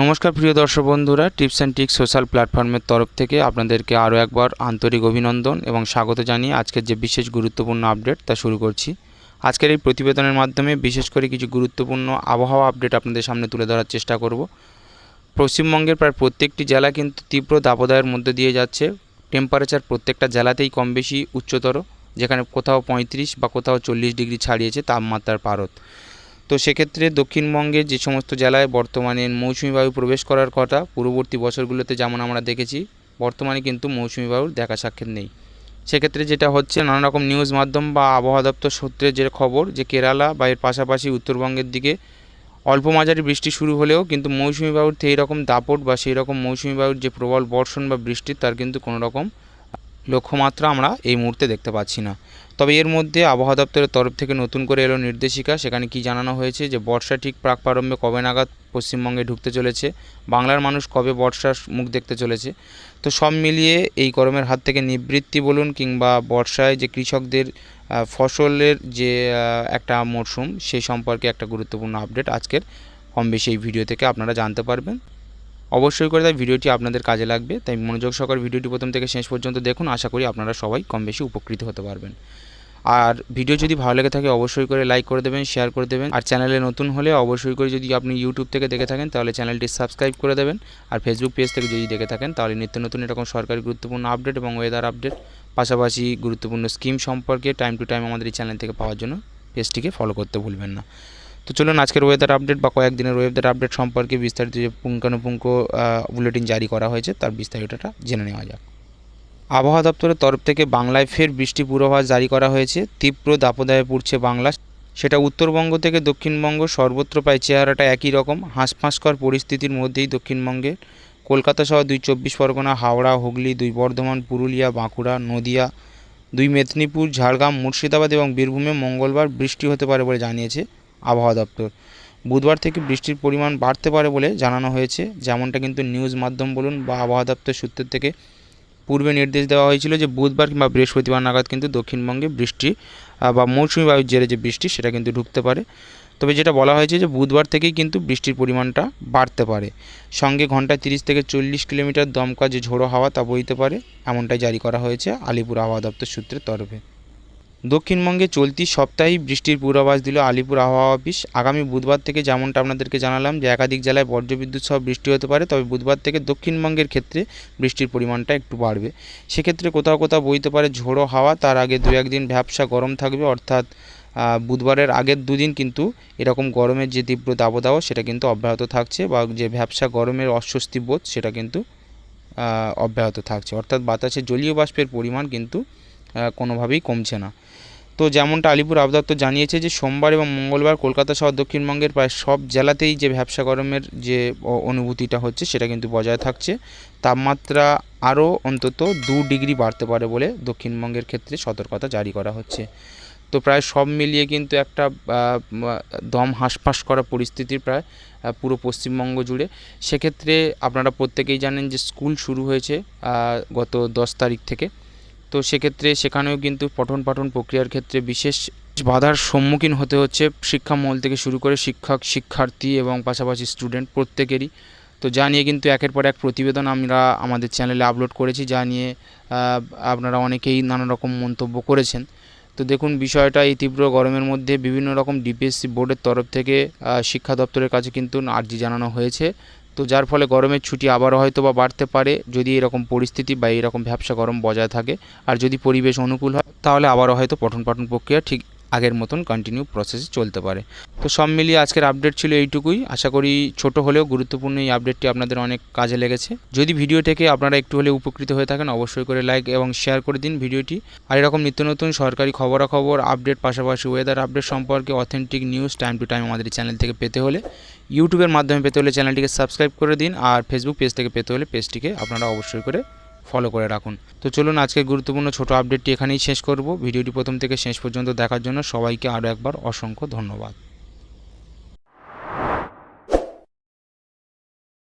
নমস্কার, প্রিয় দর্শক বন্ধুরা, টিপস অ্যান্ড টিক্স সোশ্যাল প্ল্যাটফর্মের তরফ থেকে আপনাদেরকে আরও একবার আন্তরিক অভিনন্দন এবং স্বাগত জানিয়ে আজকের যে বিশেষ গুরুত্বপূর্ণ আপডেট তা শুরু করছি। আজকের এই প্রতিবেদনের মাধ্যমে বিশেষ করে কিছু গুরুত্বপূর্ণ আবহাওয়া আপডেট আপনাদের সামনে তুলে ধরার চেষ্টা করব। পশ্চিমবঙ্গের প্রায় প্রত্যেকটি জেলা কিন্তু তীব্র দাবদাহের মধ্যে দিয়ে যাচ্ছে। টেম্পারেচার প্রত্যেকটা জেলাতেই কম বেশি উচ্চতর, যেখানে কোথাও পঁয়ত্রিশ বা কোথাও চল্লিশ ডিগ্রি ছাড়িয়েছে তাপমাত্রার পারদ। তো সেক্ষেত্রে দক্ষিণবঙ্গের যে সমস্ত জেলায় বর্তমানে মৌসুমি বায়ু প্রবেশ করার কথা, পূর্ববর্তী বছরগুলোতে যেমন আমরা দেখেছি, বর্তমানে কিন্তু মৌসুমি বায়ুর দেখা সাক্ষাৎ নেই। সেক্ষেত্রে যেটা হচ্ছে, নানা রকম নিউজ মাধ্যম বা আবহাওয়া দপ্তর সূত্রে যে খবর যে কেরালা বা এর পাশাপাশি উত্তরবঙ্গের দিকে অল্প মাঝারি বৃষ্টি শুরু হলেও কিন্তু মৌসুমি বায়ুর সেই রকম দাপট বা সেই রকম মৌসুমি বায়ুর যে প্রবল বর্ষণ বা বৃষ্টির তার কিন্তু কোনো রকম লক্ষ্যমাত্রা আমরা এই মুহূর্তে দেখতে পাচ্ছি না। তবে এর মধ্যে আবহাওয়া দপ্তরের তরফ থেকে নতুন করে এলো নির্দেশিকা। সেখানে কি জানানো হয়েছে যে বর্ষা ঠিক প্রাক প্রারম্ভে কবে নাগাদ পশ্চিমবঙ্গে ঢুকতে চলেছে? বাংলার মানুষ কবে বর্ষার মুখ দেখতে চলেছে? তো সব মিলিয়ে এই গরমের হাত থেকে নিবৃত্তি বলুন কিংবা বর্ষায় যে কৃষকদের ফসলের যে একটা মরশুম, সেই সম্পর্কে একটা গুরুত্বপূর্ণ আপডেট আজকের কম বেশি এই ভিডিও থেকে আপনারা জানতে পারবেন। অবশ্যই করে তাই ভিডিওটি আপনাদের কাজে লাগবে। তাই মনোযোগ সহকারে ভিডিওটি প্রথম থেকে শেষ পর্যন্ত দেখুন। আশা করি আপনারা সবাই কম বেশি উপকৃত হতে পারবেন। আর ভিডিও যদি ভালো লেগে থাকে অবশ্যই করে লাইক করে দেবেন, শেয়ার করে দেবেন। আর চ্যানেলে নতুন হলে অবশ্যই করে যদি আপনি ইউটিউব থেকে দেখে থাকেন, তাহলে চ্যানেলটি সাবস্ক্রাইব করে দেবেন। আর ফেসবুক পেজ থেকে যদি দেখে থাকেন, তাহলে নিত্য নতুন এরকম সরকারি গুরুত্বপূর্ণ আপডেট এবং ওয়েদার আপডেট পাশাপাশি গুরুত্বপূর্ণ স্কিম সম্পর্কে টাইম টু টাইম আমাদের এই চ্যানেল থেকে পাওয়ার জন্য পেজটিকে ফলো করতে ভুলবেন না। তো চলুন আজকের ওয়েদার আপডেট বা কয়েকদিনের ওয়েদার আপডেট সম্পর্কে বিস্তারিত যে পুঙ্খানুপুঙ্খ বুলেটিন জারি করা হয়েছে, তার বিস্তারিতটা জেনে নেওয়া যাক। আবহাওয়া দপ্তরের তরফ থেকে বাংলায় ফের বৃষ্টি পূর্বাভাস জারি করা হয়েছে। তীব্র দাপদাহে পড়ছে বাংলা। সেটা উত্তরবঙ্গ থেকে দক্ষিণবঙ্গ, সর্বত্র প্রায় চেহারাটা একই রকম। হাঁসফাঁসকর পরিস্থিতির মধ্যেই দক্ষিণবঙ্গে কলকাতা সহ দুই চব্বিশ পরগনা, হাওড়া, হুগলি, দুই বর্ধমান, পুরুলিয়া, বাঁকুড়া, নদিয়া, দুই মেদিনীপুর, ঝাড়গ্রাম, মুর্শিদাবাদ এবং বীরভূমে মঙ্গলবার বৃষ্টি হতে পারে বলে জানিয়েছে আবহাওয়া দপ্তর। বুধবার থেকে বৃষ্টির পরিমাণ বাড়তে পারে বলে জানানো হয়েছে। যেমনটা কিন্তু নিউজ মাধ্যম বলুন বা আবহাওয়া দপ্তর সূত্রের থেকে পূর্বে নির্দেশ দেওয়া হয়েছিল যে, বুধবার কিংবা বৃহস্পতিবার নাগাদ কিন্তু দক্ষিণবঙ্গে বৃষ্টি বা মৌসুমি বায়ুর জেরে যে বৃষ্টি, সেটা কিন্তু ঢুকতে পারে। তবে যেটা বলা হয়েছে যে, বুধবার থেকেই কিন্তু বৃষ্টির পরিমাণটা বাড়তে পারে। সঙ্গে ঘন্টায় তিরিশ থেকে চল্লিশ কিলোমিটার দমকা যে ঝোড়ো হাওয়া তা বইতে পারে, এমনটাই জারি করা হয়েছে আলিপুর আবহাওয়া দপ্তর সূত্রের তরফে। দক্ষিণবঙ্গে চলতি সপ্তাহেই বৃষ্টির পূর্বাভাস দিল আলিপুর আবহাওয়া অফিস। আগামী বুধবার থেকে যেমনটা আপনাদেরকে জানালাম যে একাধিক জেলায় বজ্রবিদ্যুৎ সহ বৃষ্টি হতে পারে, তবে বুধবার থেকে দক্ষিণবঙ্গের ক্ষেত্রে বৃষ্টির পরিমাণটা একটু বাড়বে। সেক্ষেত্রে কোথাও কোথাও বইতে পারে ঝোড়ো হাওয়া, তার আগে দু একদিন ভ্যাবসা গরম থাকবে, অর্থাৎ বুধবারের আগের দুদিন কিন্তু এরকম গরমের যে তীব্র দাবদাহ, সেটা কিন্তু অব্যাহত থাকছে বা যে ভ্যাবসা গরমের অস্বস্তি বোধ, সেটা কিন্তু অব্যাহত থাকছে। অর্থাৎ বাতাসে জলীয় বাষ্পের পরিমাণ কিন্তু কোনোভাবেই কমছে না। তো যেমনটা আলিপুর আবহাওয়া দপ্তর জানিয়েছে যে, সোমবার এবং মঙ্গলবার কলকাতা সহ দক্ষিণবঙ্গের প্রায় সব জেলাতেই যে ব্যবসা গরমের যে অনুভূতিটা হচ্ছে, সেটা কিন্তু বজায় থাকছে। তাপমাত্রা আরও অন্তত দু ডিগ্রি বাড়তে পারে বলে দক্ষিণবঙ্গের ক্ষেত্রে সতর্কতা জারি করা হচ্ছে। তো প্রায় সব মিলিয়ে কিন্তু একটা দম হাঁসফাঁস করা পরিস্থিতির প্রায় পুরো পশ্চিমবঙ্গ জুড়ে। সেক্ষেত্রে আপনারা প্রত্যেকেই জানেন যে, স্কুল শুরু হয়েছে গত দশ তারিখ থেকে। তো সেক্ষেত্রে সেখানেও কিন্তু পঠন পাঠন প্রক্রিয়ার ক্ষেত্রে বিশেষ বাধার সম্মুখীন হতে হচ্ছে শিক্ষামহল থেকে শুরু করে শিক্ষক, শিক্ষার্থী এবং পাশাপাশি স্টুডেন্ট প্রত্যেকেরই। তো যা নিয়ে কিন্তু একের পর এক প্রতিবেদন আমরা আমাদের চ্যানেলে আপলোড করেছি, যা নিয়ে আপনারা অনেকেই নানা রকম মন্তব্য করেছেন। তো দেখুন, বিষয়টা এই তীব্র গরমের মধ্যে বিভিন্ন রকম ডিপিএসসি বোর্ডের তরফ থেকে শিক্ষা দপ্তরের কাছে কিন্তু আর্জি জানানো হয়েছে। তো যার ফলে গরমের ছুটি আবারও হয়তো বা বাড়তে পারে, যদি এরকম পরিস্থিতি বা এরকম ব্যবসা গরম বজায় থাকে। আর যদি পরিবেশ অনুকূল হয়, তাহলে আবারও হয়তো পঠন পাঠন প্রক্রিয়া ঠিক আগের মতন কন্টিনিউ প্রসেসে চলতে পারে। তো সব মিলিয়ে আজকের আপডেট ছিল এইটুকুই। আশা করি ছোট হলেও গুরুত্বপূর্ণ এই আপডেটটি আপনাদের অনেক কাজে লেগেছে। যদি ভিডিও থেকে আপনারা একটু হলে উপকৃত হয়ে থাকেন, অবশ্যই করে লাইক এবং শেয়ার করে দিন ভিডিওটি আর এরকম নিত্য নতুন সরকারি খবরাখবর আপডেট পাশাপাশি ওয়েদার আপডেট সম্পর্কে authentic news time to time আমাদের চ্যানেল থেকে পেতে হলে ইউটিউবের মাধ্যমে পেতে হলে চ্যানেলটিকে সাবস্ক্রাইব করে দিন আর ফেসবুক পেজ থেকে পেতে হলে পেজটিকে আপনারা অবশ্যই করে ফলো করে রাখুন। তো চলুন আজকের গুরুত্বপূর্ণ ছোট আপডেটটি এখানেই শেষ করব। ভিডিওটি প্রথম থেকে শেষ পর্যন্ত দেখার জন্য সবাইকে আরও একবার অসংখ্য ধন্যবাদ।